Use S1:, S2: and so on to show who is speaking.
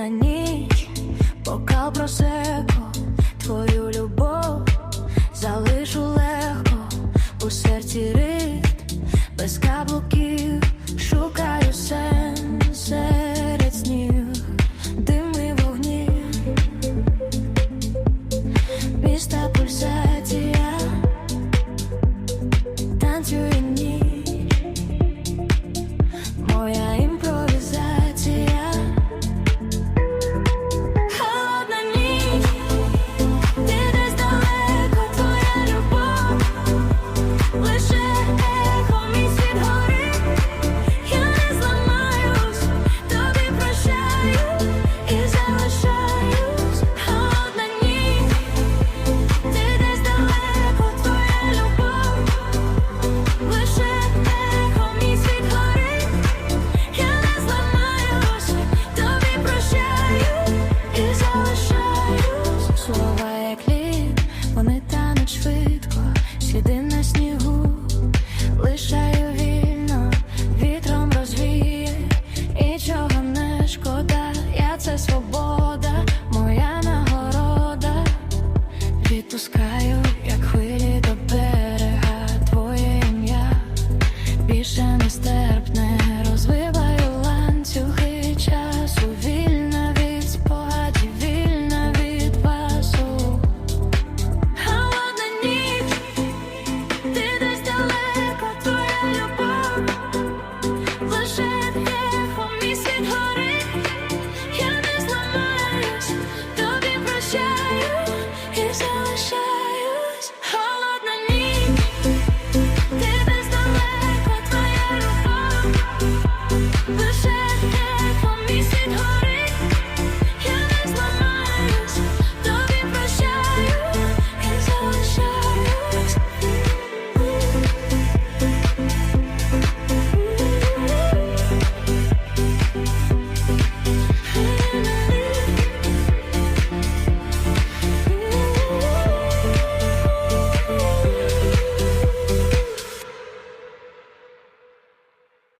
S1: на ніч, бокал просеко, твою любов залишу легко у серці рит, без каблуків шукаю себе. відпускаю, як хвилі до берега, твоє ім'я більше нестерпне розвив.